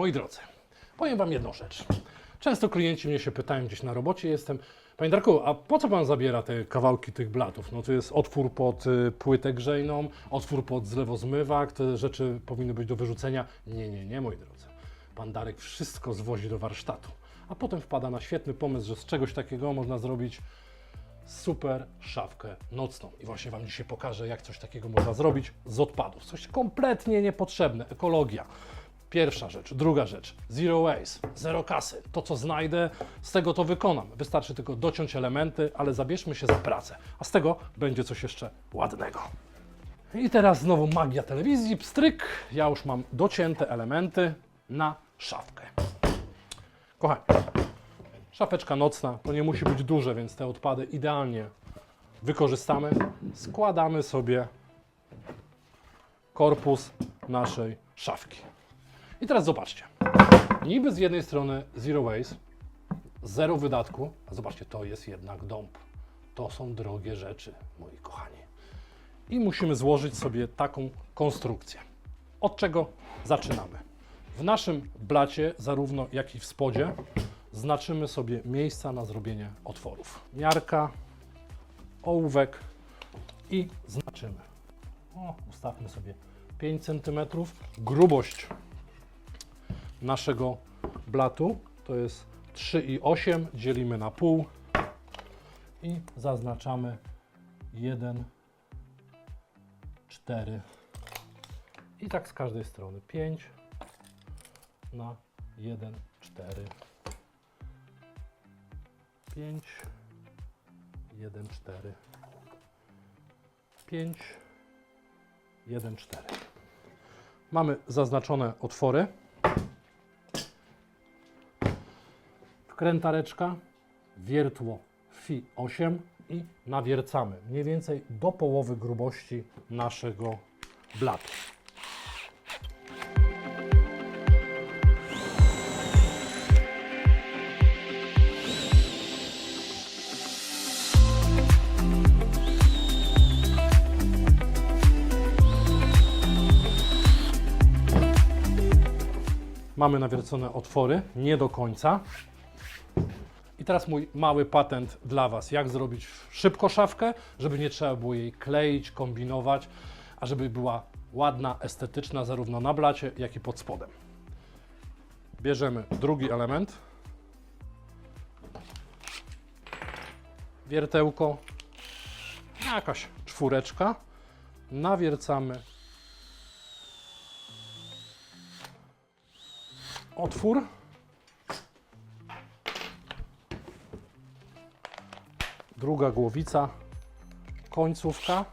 Moi drodzy, powiem Wam jedną rzecz. Często klienci mnie się pytają, gdzieś na robocie jestem, Panie Darku, a po co Pan zabiera te kawałki tych blatów? No to jest otwór pod y, płytę grzejną, otwór pod zlewozmywak, te rzeczy powinny być do wyrzucenia. Nie, nie, nie, moi drodzy. Pan Darek wszystko zwozi do warsztatu, a potem wpada na świetny pomysł, że z czegoś takiego można zrobić super szafkę nocną. I właśnie Wam dzisiaj pokażę, jak coś takiego można zrobić z odpadów. Coś kompletnie niepotrzebne, ekologia. Pierwsza rzecz. Druga rzecz. Zero waste, zero kasy. To, co znajdę, z tego to wykonam. Wystarczy tylko dociąć elementy, ale zabierzmy się za pracę. A z tego będzie coś jeszcze ładnego. I teraz znowu magia telewizji, pstryk. Ja już mam docięte elementy na szafkę. Kochani, Szafeczka nocna, to nie musi być duże, więc te odpady idealnie wykorzystamy. Składamy sobie korpus naszej szafki. I teraz zobaczcie. Niby z jednej strony zero waste, zero wydatku, a zobaczcie, to jest jednak dąb. To są drogie rzeczy, moi kochani. I musimy złożyć sobie taką konstrukcję. Od czego zaczynamy? W naszym blacie, zarówno jak i w spodzie, znaczymy sobie miejsca na zrobienie otworów. Miarka, ołówek i znaczymy. O, ustawmy sobie 5 cm. Grubość naszego blatu. To jest 3,8 dzielimy na pół i zaznaczamy 1, 4 i tak z każdej strony. 5 na 1, 4 5 1 4 5 1 4 Mamy zaznaczone otwory. Wkrętareczka, wiertło FI 8 i nawiercamy mniej więcej do połowy grubości naszego blatu. Mamy nawiercone otwory, nie do końca. I teraz mój mały patent dla Was, jak zrobić szybko szafkę, żeby nie trzeba było jej kleić, kombinować, a żeby była ładna, estetyczna zarówno na blacie, jak i pod spodem. Bierzemy drugi element. Wiertełko, jakaś czwóreczka. Nawiercamy otwór. Druga głowica, końcówka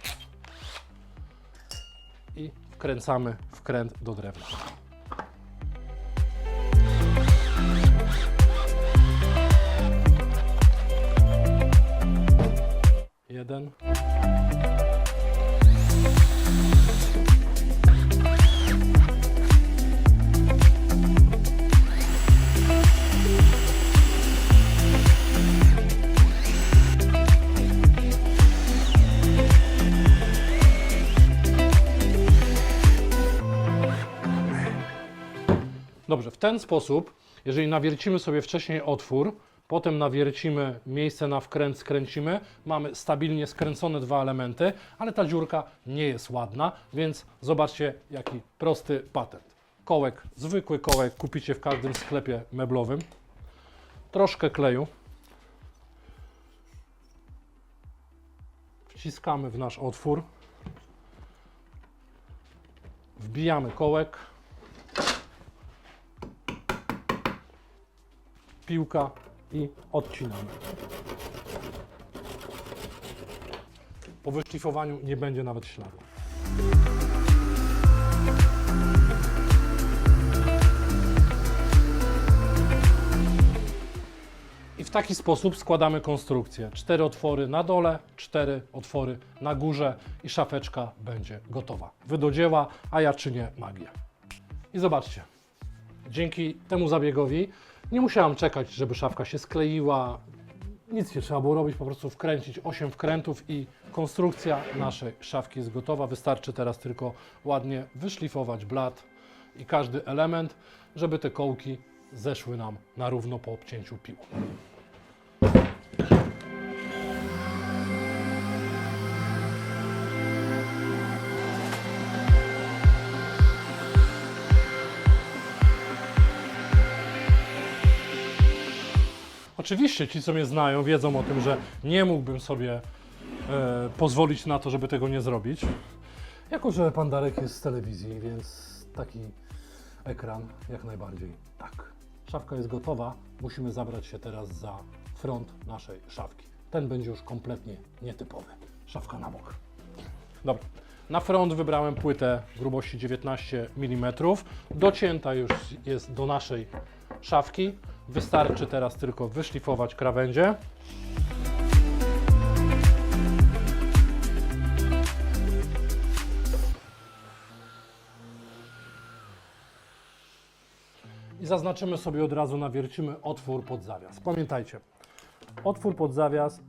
i wkręcamy wkręt do drewna. Jeden. Ten sposób, jeżeli nawiercimy sobie wcześniej otwór, potem nawiercimy miejsce na wkręt, skręcimy, mamy stabilnie skręcone dwa elementy, ale ta dziurka nie jest ładna, więc zobaczcie jaki prosty patent. Kołek, zwykły kołek kupicie w każdym sklepie meblowym. Troszkę kleju. Wciskamy w nasz otwór. Wbijamy kołek. Piłka i odcinamy. Po wyszlifowaniu nie będzie nawet śladu. I w taki sposób składamy konstrukcję. Cztery otwory na dole, cztery otwory na górze i szafeczka będzie gotowa. Wy do dzieła, a ja czynię magię. I zobaczcie, dzięki temu zabiegowi nie musiałam czekać, żeby szafka się skleiła. Nic nie trzeba było robić, po prostu wkręcić 8 wkrętów i konstrukcja naszej szafki jest gotowa. Wystarczy teraz tylko ładnie wyszlifować blat i każdy element, żeby te kołki zeszły nam na równo po obcięciu piłą. Oczywiście ci, co mnie znają, wiedzą o tym, że nie mógłbym sobie e, pozwolić na to, żeby tego nie zrobić. Jako, że pan Darek jest z telewizji, więc taki ekran jak najbardziej tak. Szafka jest gotowa, musimy zabrać się teraz za front naszej szafki. Ten będzie już kompletnie nietypowy. Szafka na bok. Dobra. Na front wybrałem płytę grubości 19 mm. Docięta już jest do naszej szafki. Wystarczy teraz tylko wyszlifować krawędzie. I zaznaczymy sobie od razu, nawiercimy otwór pod zawias. Pamiętajcie, otwór pod zawias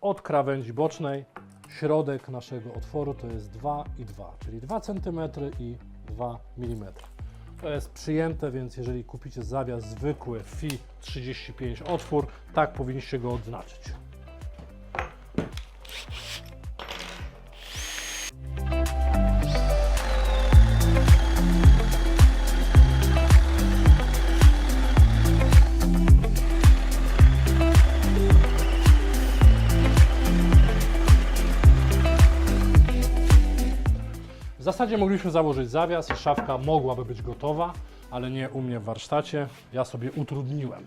od krawędzi bocznej, środek naszego otworu to jest 2 i 2, czyli 2 cm i 2 mm. To jest przyjęte, więc jeżeli kupicie zawias zwykły FI 35 otwór, tak powinniście go odznaczyć. Zasadzie mogliśmy założyć zawias szafka mogłaby być gotowa, ale nie u mnie w warsztacie. Ja sobie utrudniłem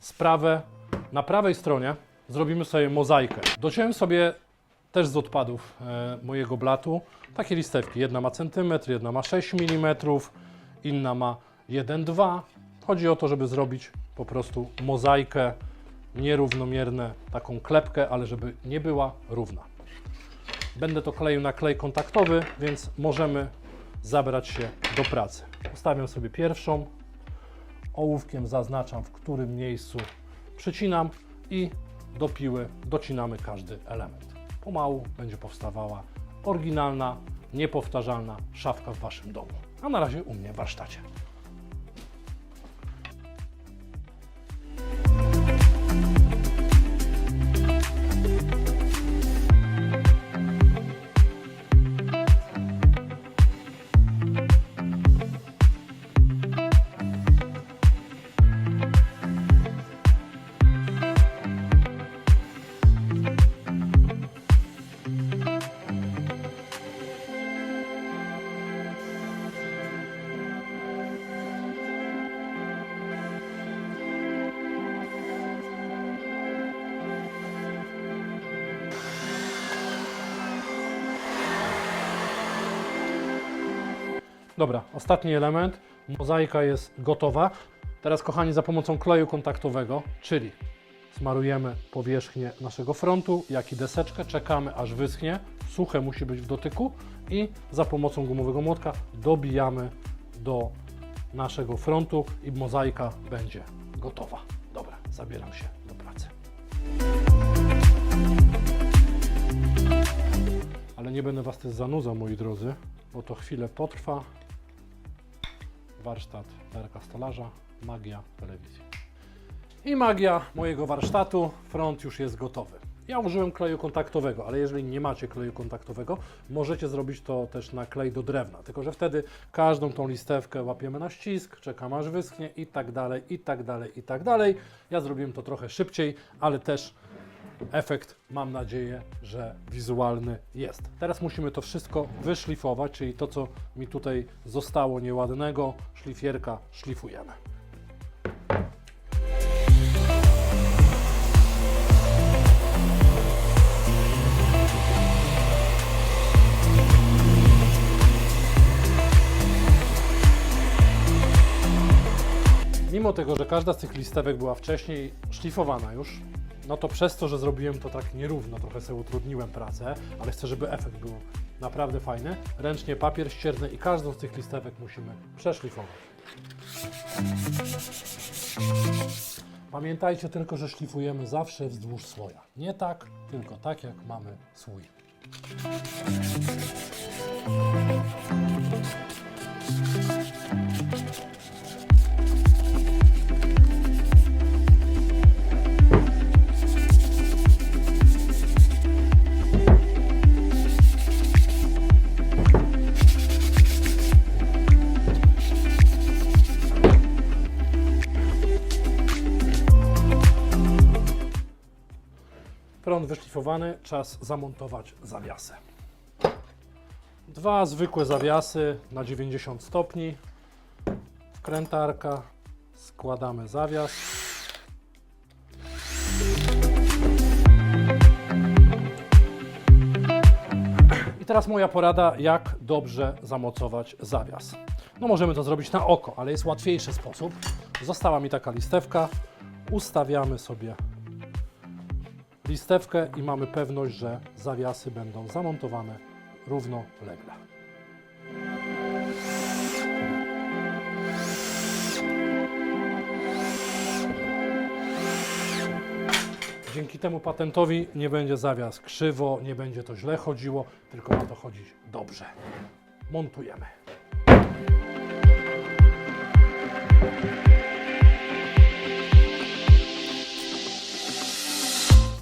sprawę. Na prawej stronie zrobimy sobie mozaikę. Dociąłem sobie też z odpadów e, mojego blatu takie listewki. Jedna ma centymetr, jedna ma 6 mm, inna ma 1,2. Chodzi o to, żeby zrobić po prostu mozaikę nierównomierne, taką klepkę, ale żeby nie była równa. Będę to kleił na klej kontaktowy, więc możemy zabrać się do pracy. Ustawiam sobie pierwszą, ołówkiem zaznaczam, w którym miejscu przycinam i do piły docinamy każdy element. Pomału będzie powstawała oryginalna, niepowtarzalna szafka w Waszym domu. A na razie u mnie w warsztacie. Dobra, ostatni element. Mozaika jest gotowa. Teraz, kochani, za pomocą kleju kontaktowego, czyli smarujemy powierzchnię naszego frontu, jak i deseczkę, czekamy aż wyschnie. Suche musi być w dotyku i za pomocą gumowego młotka dobijamy do naszego frontu i mozaika będzie gotowa. Dobra, zabieram się do pracy. Ale nie będę Was też zanudzał, moi drodzy, bo to chwilę potrwa. Warsztat Darka Stolarza, magia telewizji. I magia mojego warsztatu, front już jest gotowy. Ja użyłem kleju kontaktowego, ale jeżeli nie macie kleju kontaktowego, możecie zrobić to też na klej do drewna. Tylko, że wtedy każdą tą listewkę łapiemy na ścisk, czekamy aż wyschnie i tak dalej, i tak dalej, i tak dalej. Ja zrobiłem to trochę szybciej, ale też efekt, mam nadzieję, że wizualny jest. Teraz musimy to wszystko wyszlifować, czyli to, co mi tutaj zostało nieładnego, szlifierka szlifujemy. Mimo tego, że każda z tych listewek była wcześniej szlifowana już, no to przez to, że zrobiłem to tak nierówno, trochę sobie utrudniłem pracę, ale chcę, żeby efekt był naprawdę fajny. Ręcznie papier ścierny i każdą z tych listewek musimy przeszlifować. Pamiętajcie tylko, że szlifujemy zawsze wzdłuż słoja. Nie tak, tylko tak jak mamy słój. Wyszlifowany, czas zamontować zawiasy. Dwa zwykłe zawiasy na 90 stopni. Wkrętarka, składamy zawias. I teraz moja porada, jak dobrze zamocować zawias. No możemy to zrobić na oko, ale jest łatwiejszy sposób. Została mi taka listewka. Ustawiamy sobie listewkę i mamy pewność, że zawiasy będą zamontowane równolegle. Dzięki temu patentowi nie będzie zawias krzywo, nie będzie to źle chodziło, tylko ma to chodzić dobrze. Montujemy.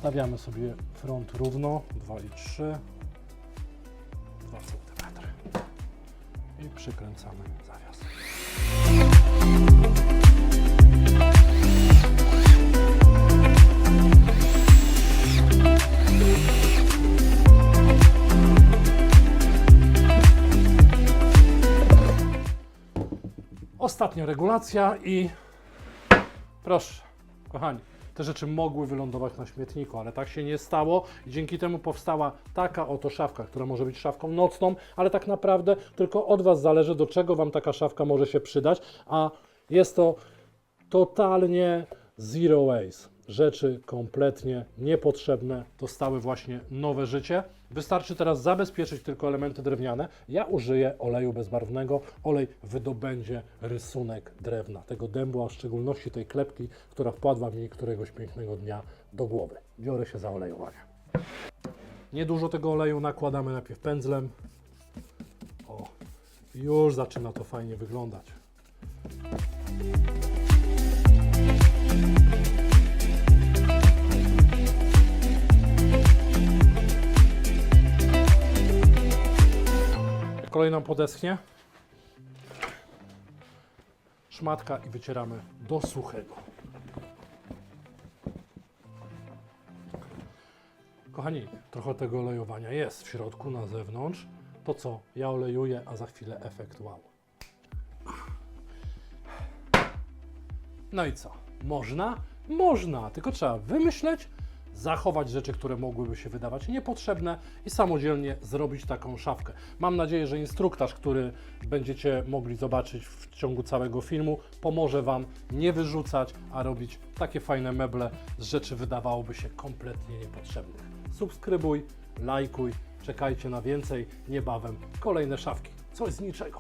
Stawiamy sobie front równo, 2 i 3, 2 cm. I przykręcamy zawias. Ostatnia regulacja i proszę, kochani, te rzeczy mogły wylądować na śmietniku, ale tak się nie stało dzięki temu powstała taka oto szafka, która może być szafką nocną, ale tak naprawdę tylko od Was zależy, do czego Wam taka szafka może się przydać, a jest to totalnie zero waste. Rzeczy kompletnie niepotrzebne dostały właśnie nowe życie. Wystarczy teraz zabezpieczyć tylko elementy drewniane. Ja użyję oleju bezbarwnego. Olej wydobędzie rysunek drewna, tego dębu, a w szczególności tej klepki, która wpadła mi któregoś pięknego dnia do głowy. Biorę się za olejowanie. Niedużo tego oleju nakładamy najpierw pędzlem. O, już zaczyna to fajnie wyglądać. Kolej nam podeschnie. Szmatka i wycieramy do suchego. Kochani, trochę tego olejowania jest w środku, na zewnątrz. To co? Ja olejuję, a za chwilę efekt wow. No i co? Można? Można, tylko trzeba wymyśleć, zachować rzeczy, które mogłyby się wydawać niepotrzebne i samodzielnie zrobić taką szafkę. Mam nadzieję, że instruktaż, który będziecie mogli zobaczyć w ciągu całego filmu, pomoże Wam nie wyrzucać, a robić takie fajne meble z rzeczy wydawałoby się kompletnie niepotrzebnych. Subskrybuj, lajkuj, czekajcie na więcej, niebawem kolejne szafki. Coś z niczego.